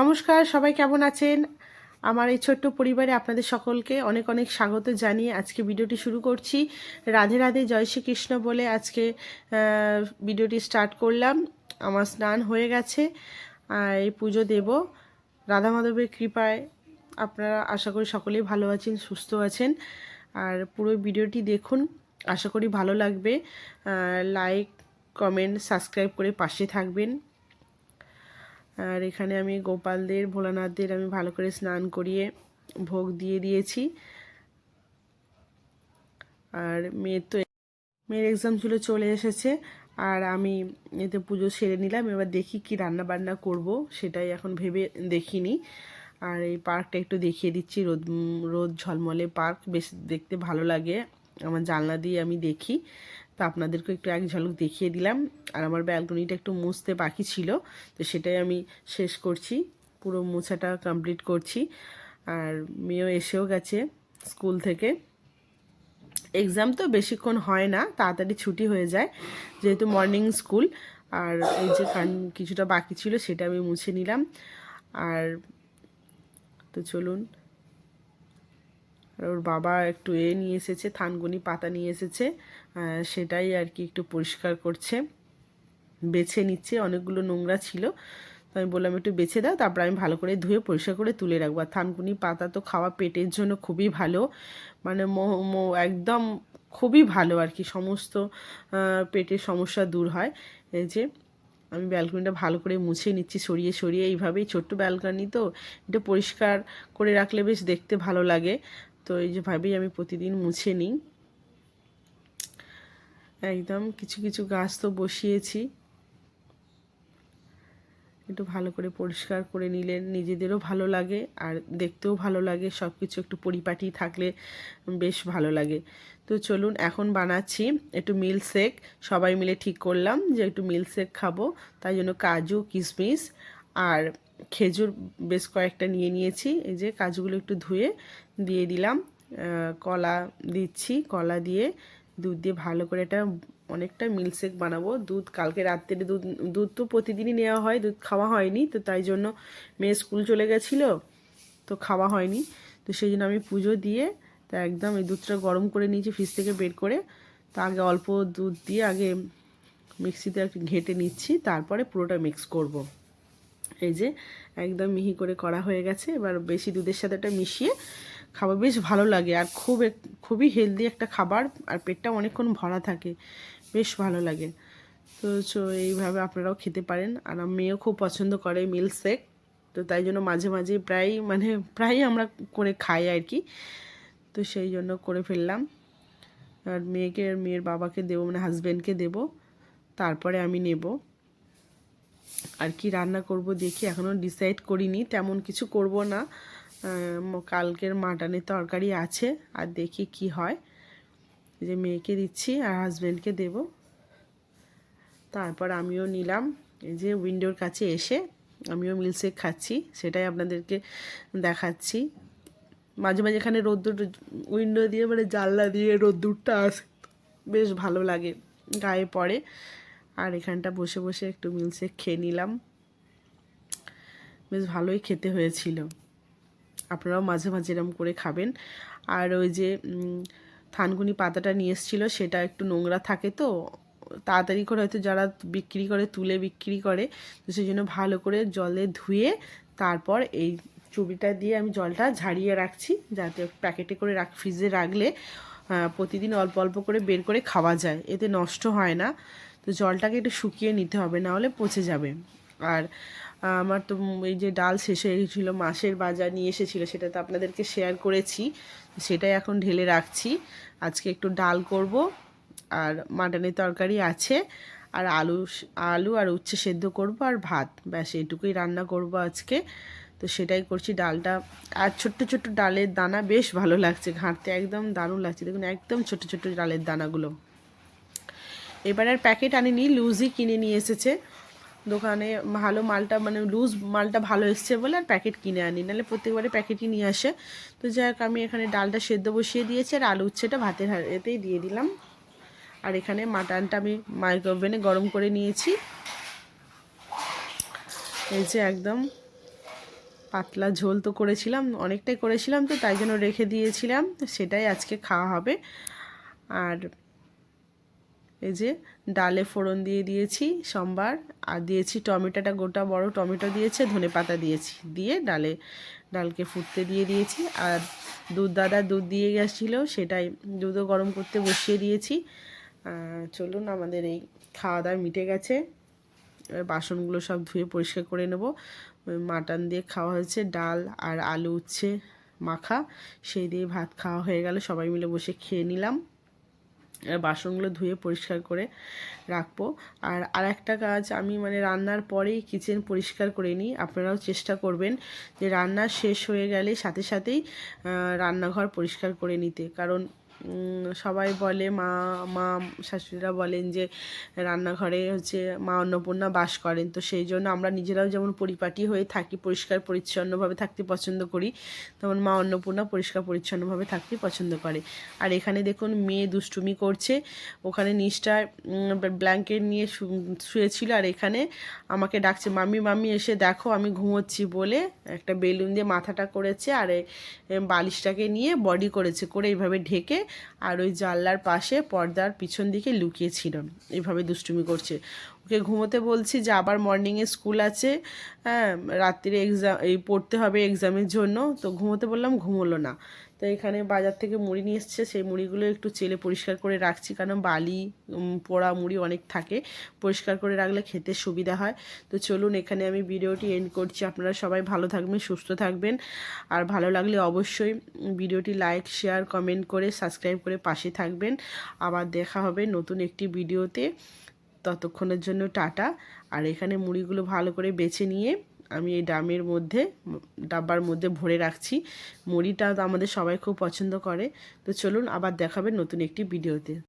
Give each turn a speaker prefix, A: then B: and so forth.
A: নমস্কার, সবাই কেমন আছেন? আমার এই ছোট্ট পরিবারে আপনাদের সকলকে অনেক অনেক স্বাগত জানিয়ে আজকে ভিডিওটি শুরু করছি। রাধে রাধে, জয় শ্রীকৃষ্ণ বলে আজকে ভিডিওটি স্টার্ট করলাম। আমার স্নান হয়ে গেছে, আর এই পুজো দেব। রাধা মাধবের কৃপায় আপনারা আশা করি সকলেই ভালো আছেন, সুস্থ আছেন। আর পুরো ভিডিওটি দেখুন, আশা করি ভালো লাগবে। লাইক কমেন্ট সাবস্ক্রাইব করে পাশে থাকবেন। আর এখানে আমি গোপালদের, ভোলানাথদের আমি ভালো করে স্নান করিয়ে ভোগ দিয়ে দিয়েছি। আর মেয়ের তো মেয়ের এক্সাম ছিল, চলে এসেছে। আর আমি এতে পুজো সেরে নিলাম, এবার দেখি কি রান্না বান্না করব, সেটাই এখন ভেবে দেখিনি। আর এই পার্কটা একটু দেখিয়ে দিচ্ছি, রোদ রোদ ঝলমলে পার্ক, বেশ দেখতে ভালো লাগে। আমার জানলা দিয়ে আমি দেখি। তো আপনাদেরকে একটু এক ঝলক দেখিয়ে দিলাম। আর আমার ব্যালকনিটা একটু মুছতে বাকি ছিল, তো সেটাই আমি শেষ করছি। পুরো মোছাটা কমপ্লিট করছি। আর মেয়েও এসেও গেছে স্কুল থেকে। এক্সাম তো বেশিক্ষণ হয় না, তাড়াতাড়ি ছুটি হয়ে যায়, যেহেতু মর্নিং স্কুল আর এই যে কান কিছুটা বাকি ছিল, সেটা আমি মুছে নিলাম। আর তো চলুন। আর ওর বাবা একটু এ নিয়ে এসেছে থানগুনি পাতা নিয়ে এসেছে। সেটাই আর কি একটু পরিষ্কার করছে। বেছে নিচ্ছে, অনেকগুলো নোংরা ছিল। তো আমি বললাম, একটু বেছে দাও, তারপর আমি ভালো করে ধুয়ে পরিষ্কার করে তুলে রাখব। আর থানকুনি পাতা তো খাওয়া পেটের জন্য খুবই ভালো। মানে একদম খুবই ভালো আর কি। সমস্ত পেটের সমস্যা দূর হয়। এই যে, আমি ব্যালকনিটা ভালো করে মুছে নিচ্ছি, সরিয়ে সরিয়ে। এইভাবেই ছোট্ট ব্যালকনি তো এটা পরিষ্কার করে রাখলে বেশ দেখতে ভালো লাগে। তো এই যে ভাবেই আমি প্রতিদিন মুছে নিই। একদম কিছু কিছু গাছ তো বসিয়েছি। একটু ভালো করে পরিষ্কার করে নিলেন নিজেদেরও ভালো লাগে, আর দেখতেও ভালো লাগে সব কিছু একটু পরিপাটি থাকলে বেশ ভালো লাগে। তো চলুন, এখন বানাচ্ছি একটু মিল্কশেক। সবাই মিলে ঠিক করলাম যে একটু মিল্কশেক খাব, তাই জন্য কাজু, কিশমিশ আর খেজুর বেশ কয়েকটা নিয়ে নিয়েছি। এই যে কাজুগুলো একটু ধুয়ে দিয়ে দিলাম। কলা দিচ্ছি। কলা দিয়ে দুধ দিয়ে ভালো করে এটা অনেকটা মিল্কশেক বানাবো। দুধ কালকে রাত্রে দুধ দুধ তো প্রতিদিনই নেওয়া হয়, দুধ খাওয়া হয়নি। তো তাই জন্য মেয়ে স্কুল চলে গেছিল, তো খাওয়া হয়নি। তো সেই জন্য আমি পুজো দিয়ে তা একদম এই দুধটা গরম করে নিয়েছি ফ্রিজ থেকে বের করে। তা আগে অল্প দুধ দিয়ে আগে মিক্সিতে একটু ঘেঁটে নিচ্ছি। তারপরে পুরোটা মিক্স করব। এই যে একদম মিহি করে করা হয়ে গেছে। এবার বেশি দুধের সাথে এটা মিশিয়ে খাবার বেশ ভালো লাগে আর খুব খুবই হেলদি একটা খাবার আর পেটটা অনেকক্ষণ ভরা থাকে। বেশ ভালো লাগে। তো চো, এইভাবে আপনারাও খেতে পারেন। আর মেয়েও খুব পছন্দ করে মিল্ক শেক তো তাই জন্য মাঝে মাঝে প্রায় মানে প্রায়ই আমরা করে খাই আর কি। তো সেই জন্য করে ফেললাম। আর মেয়েকে আর মেয়ের বাবাকে দেবো মানে হাজব্যান্ডকে দেবো। তারপরে আমি নেব। আর কি রান্না করব দেখি এখনও ডিসাইড করিনি, তেমন কিছু করব না। কালকের মাটনের তরকারি আছে, আর দেখি কি হয়। যে মেয়েকে দিচ্ছি আর হাজব্যান্ডকে দেব। তারপর আমিও নিলাম, এই যে উইন্ডোর কাছে এসে আমিও মিল্কশেক খাচ্ছি, সেটাই আপনাদেরকে দেখাচ্ছি। মাঝে মাঝে এখানে রোদ্দুর উইন্ডো দিয়ে মানে জানলা দিয়ে রোদ্দুরটা আসে, বেশ ভালো লাগে, গায়ে পড়ে। আর এখানটা বসে বসে একটু মিল্কশেক খেয়ে নিলাম। বেশ ভালোই খেতে হয়েছিল। আপনারাও মাঝে মাঝে এরম করে খাবেন। আর ওই যে থানকুনি পাতাটা নিয়ে এসেছিল, সেটা একটু নোংরা থাকে তো, তাড়াতাড়ি করে হয়তো যারা বিক্রি করে, তুলে বিক্রি করে, তো সেই জন্য ভালো করে জলে ধুয়ে তারপর এই চুবিটা দিয়ে আমি জলটা ঝাড়িয়ে রাখছি, যাতে প্যাকেটে করে রাখ, ফ্রিজে রাখলে প্রতিদিন অল্প অল্প করে বের করে খাওয়া যায়। এতে নষ্ট হয় না। তো জলটাকে একটু শুকিয়ে নিতে হবে না হলে পচে যাবে। আর আমার তো এই যে ডাল শেষ হয়ে গেছিল মাসের বাজার নিয়ে এসেছিল, সেটা তো আপনাদেরকে শেয়ার করেছি। সেটাই এখন ঢেলে রাখছি। আজকে একটু ডাল করব, আর মাটনের তরকারি আছে, আর আলু আলু আর উচ্ছে সেদ্ধ করব আর ভাত। ব্যাস, এইটুকুই রান্না করব আজকে। তো সেটাই করছি ডালটা। আর ছোট্ট ছোট্ট ডালের দানা বেশ ভালো লাগছে, ঘাঁটতে একদম দারুণ লাগছে। দেখুন, একদম ছোট ছোট ডালের দানাগুলো। এবার আর প্যাকেট আনিনি লুজই কিনে নিয়ে এসেছে। দোকানে ভালো মালটা মানে লুজ মালটা ভালো এসছে বলে আর প্যাকেট কিনে আনি, নাহলে প্রত্যেকবারে প্যাকেটই নিয়ে আসে। তো যাই হোক আমি এখানে ডালটা সেদ্ধ বসিয়ে দিয়েছি আর আলু উচ্ছেটা ভাতের এতেই দিয়ে দিলাম। আর এখানে মাটনটা আমি মাইক্রোওভেনে গরম করে নিয়েছি। এই যে একদম পাতলা ঝোল তো করেছিলাম, অনেকটাই করেছিলাম তো, তাই জন্য রেখে দিয়েছিলাম, সেটাই আজকে খাওয়া হবে। আর এই যে ডালে ফোড়ন দিয়ে দিয়েছি, সোমবার, আর দিয়েছি টমেটোটা, গোটা বড় টমেটো দিয়েছে, ধনে পাতা দিয়েছি, দিয়ে ডালে, ডালকে ফুটতে দিয়ে দিয়েছি, আর দুধ দাদা দুধ দিয়ে গেছিল, সেটাই দুধও গরম করতে বসিয়ে দিয়েছি। চলুন আমাদের এই খাওয়া দাওয়া মিটে গেছে বাসনগুলো সব ধুয়ে পরিষ্কার করে নেব। মাটন দিয়ে খাওয়া হয়েছে ডাল আর আলু উচ্ছে মাখা, সেই দিয়ে ভাত খাওয়া হয়ে গেল, সবাই মিলে বসে খেয়ে নিলাম। বাসনগুলো ধুয়ে পরিষ্কার করে রাখব। আর আর একটা কাজ আমি মানে রান্নার পরেই কিচেন পরিষ্কার করে নিই। আপনারাও চেষ্টা করবেন যে রান্না শেষ হয়ে গেলে সাথে সাথেই রান্নাঘর পরিষ্কার করে নিতে। কারণ সবাই বলে, মা মা, শাশুড়িরা বলেন যে, রান্নাঘরে হচ্ছে মা অন্নপূর্ণা বাস করেন। তো সেই জন্য আমরা নিজেরাও যেমন পরিপাটি হয়ে থাকি, পরিষ্কার, পরিচ্ছন্নভাবে থাকতে পছন্দ করি, তেমন মা অন্নপূর্ণা পরিষ্কার, পরিচ্ছন্নভাবে থাকতে পছন্দ করে। আর এখানে দেখুন, মেয়ে দুষ্টুমি করছে। ওখানে নিচটায় ব্ল্যাঙ্কেট নিয়ে শুয়েছিল আর এখানে আমাকে ডাকছে, মাম্মি মাম্মি, এসে দেখো, আমি ঘুমোচ্ছি বলে একটা বেলুন দিয়ে মাথাটা করেছে আর বালিশটাকে নিয়ে বডি করেছে, করে এইভাবে ঢেকে আর ওই জানলার পাশে পর্দার পিছন দিকে লুকিয়েছিল এভাবে দুষ্টুমি করছে। ওকে ঘুমোতে বলছি যে আবার মর্নিংয়ে স্কুল আছে। হ্যাঁ রাত্রিরে এক্সাম এই পড়তে হবে এক্সামের জন্য। তো ঘুমোতে বললাম ঘুমোলো না। তো এখানে বাজার থেকে মুড়ি নিয়ে এসছে। সেই মুড়িগুলো একটু চেলে পরিষ্কার করে রাখছি কারণ বালি পোড়া মুড়ি অনেক থাকে। পরিষ্কার করে রাখলে খেতে সুবিধা হয়। তো চলুন এখানে আমি ভিডিওটি এন্ড করছি। আপনারা সবাই ভালো থাকবেন, সুস্থ থাকবেন। আর ভালো লাগলে অবশ্যই ভিডিওটি লাইক শেয়ার কমেন্ট করে সাবস্ক্রাইব করে পাশে থাকবেন। আবার দেখা হবে নতুন একটি ভিডিওতে। ততক্ষণের জন্য টাটা। আর এখানে মুড়িগুলো ভালো করে বেছে নিয়ে আমি এই ডামের মধ্যে, ডাব্বার মধ্যে ভরে রাখছি। মুড়িটা আমাদের সবাই খুব পছন্দ করে। তো চলুন আবার দেখাবে নতুন একটি ভিডিওতে।